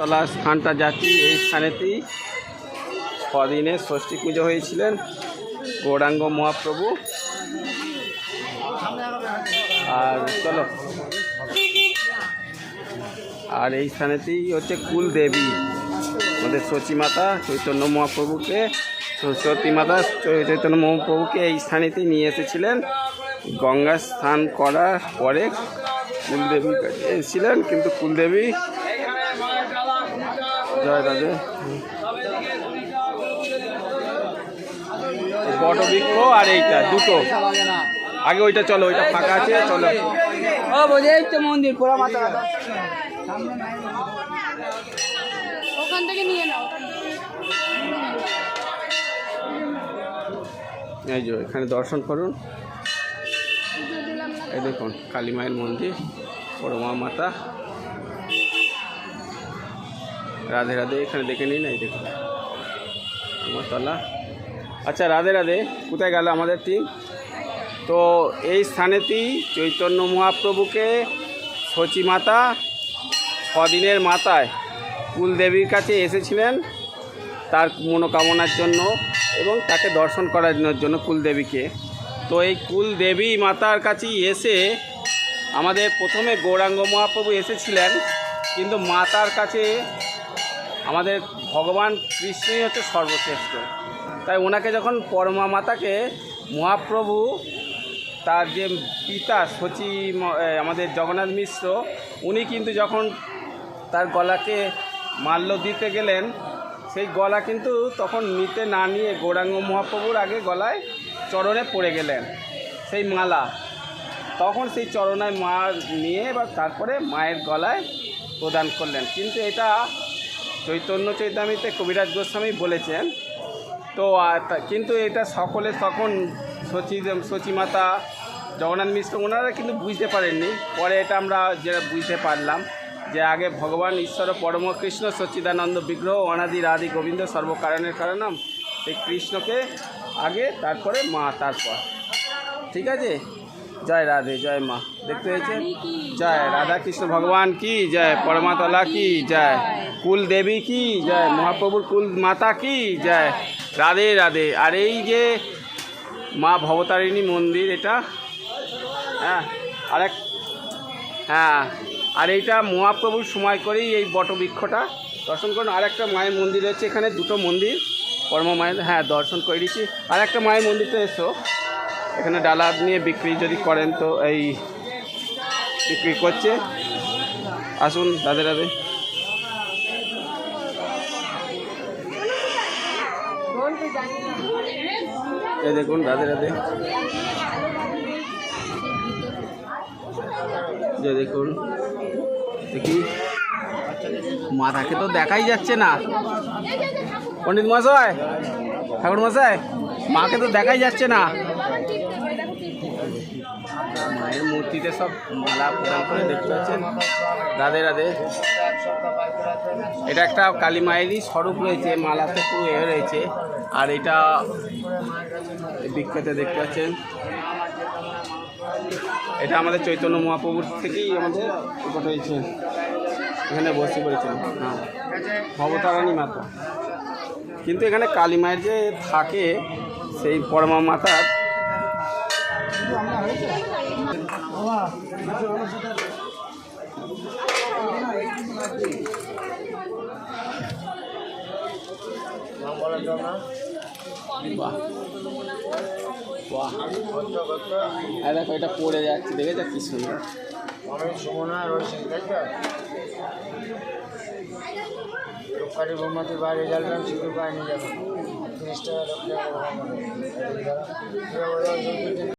তলা স্থানটা যাচ্ছি এই স্থানেতেই। ছদিনে ষষ্ঠী পুজো হয়েছিলেন গৌরাঙ্গ মহাপ্রভু। আর চলো। আর এই স্থানেতেই হচ্ছে কুল দেবী আমাদের সচী মাতা চৈতন্য মহাপ্রভুকে, সরস্বতী মাতা চৈতন্য মহাপ্রভুকে এই স্থানেতেই নিয়ে এসেছিলেন। গঙ্গা স্নান করার পরে কুলদেবী এসেছিলেন, কিন্তু কুলদেবী জয় রাধে বট বৃক্ষ আর এইটা দুটো। আগে ওইটা চলো ওইটা ফাঁকা আছে চলো। ও বোঝে এই তো মন্দির পোড়া মাথা ওখান থেকে নিয়ে নাও। এই যে এখানে দর্শন করুন। এই দেখুন কালী মায়ের মন্দির পরমা মাতা। রাধে রাধে এখানে দেখে নিন এই দেখুন। আমতলা আচ্ছা রাধে রাধে, কোথায় গেল আমাদের টিম তো এই স্থানেতেই চৈতন্য মহাপ্রভুকে সচী মাতা ছদিনের মাথায় কুলদেবীর কাছে এসেছিলেন তার মনোকামনার জন্য এবং তাকে দর্শন করানোর জন্য কুলদেবীকে। তো এই কুলদেবী মাতার কাছেই এসে আমাদের প্রথমে গৌরাঙ্গ মহাপ্রভু এসেছিলেন, কিন্তু মাতার কাছে আমাদের ভগবান কৃষ্ণই হচ্ছে সর্বশ্রেষ্ঠ। তাই ওনাকে যখন পরমা মাতাকে মহাপ্রভু তার যে পিতা সচি আমাদের জগন্নাথ মিশ্র, উনি কিন্তু যখন তার গলাকে মাল্য দিতে গেলেন, সেই গলা কিন্তু তখন নিতে না নিয়ে গৌরাঙ্গ মহাপ্রভুর আগে গলায় চরণে পড়ে গেলেন, সেই মালা। তখন সেই চরণায় মা নিয়ে বা তারপরে মায়ের গলায় প্রদান করলেন। কিন্তু এটা চৈতন্য চৈতামিতে কবিরাজ গোস্বামী বলেছেন তো কিন্তু এটা সকলে তখন সচি সচিমাতা জগন্নাথ মিশ্র ওনারা কিন্তু বুঝতে পারেননি। পরে এটা আমরা যেটা বুঝতে পারলাম যে আগে ভগবান ঈশ্বর পরম কৃষ্ণ সচ্চিদানন্দ বিগ্রহ অনাদি রাধি গোবিন্দ সর্বকারণের কারণম সেই কৃষ্ণকে আগে তারপরে মা তারপর। ঠিক আছে? জয় রাধে জয় মা। দেখতে হয়েছে জয় রাধা কৃষ্ণ ভগবান কি? জয় পরমাতলা কি? জয়। কুল দেবী কি? জয় মহাপ্রভুর কুল মাতা কি? জয়। রাধে রাধে। আর এই যে মা ভবতারিণী মন্দির এটা? হ্যাঁ আরেক হ্যাঁ আর এইটা মহাপ্রভুর সময় করেই এই বটবৃক্ষটা। দর্শন করুন আর একটা মায়ের মন্দির রয়েছে এখানে দুটো মন্দির। পরম মায়ের হ্যাঁ দর্শন করে দিচ্ছি। আর একটা মায়ের মন্দির তো এসো। এখানে ডালা নিয়ে বিক্রি যদি করেন তো এই বিক্রি করছে। আসুন রাধে রাধে। এই দেখুন, রাধে রাধে। যে দেখুন, দেখি। মাথাকে তো দেখাই যাচ্ছে না। পণ্ডিত মশাই ঠাকুর মশাই মাকে তো দেখাই যাচ্ছে না। মায়ের মূর্তিতে সব মালা প্রদান করে দেখতে পাচ্ছেন। রাধে রাধে। এটা একটা কালী মায়েরই স্বরূপ রয়েছে মালাতে পুরো এ রয়েছে। আর এটা বিখ্যাত দেখতে পাচ্ছেন। এটা আমাদের চৈতন্য মহাপ্রভুর থেকেই আমাদের প্রকট হয়েছে এখানে বসে পড়েছেন হ্যাঁ। ভবতারানী মাতা। কিন্তু এখানে কালী মায়ের যে থাকে, সেই পরমা মাতার বাহ আর দেখো, এটা পড়ে যাচ্ছে দেখে যা কি সুন্দর? আমি সুমনা রয়েছেন তাই তো রূপকারী বোমাতে বাইরে শুধু পায়নি টাকা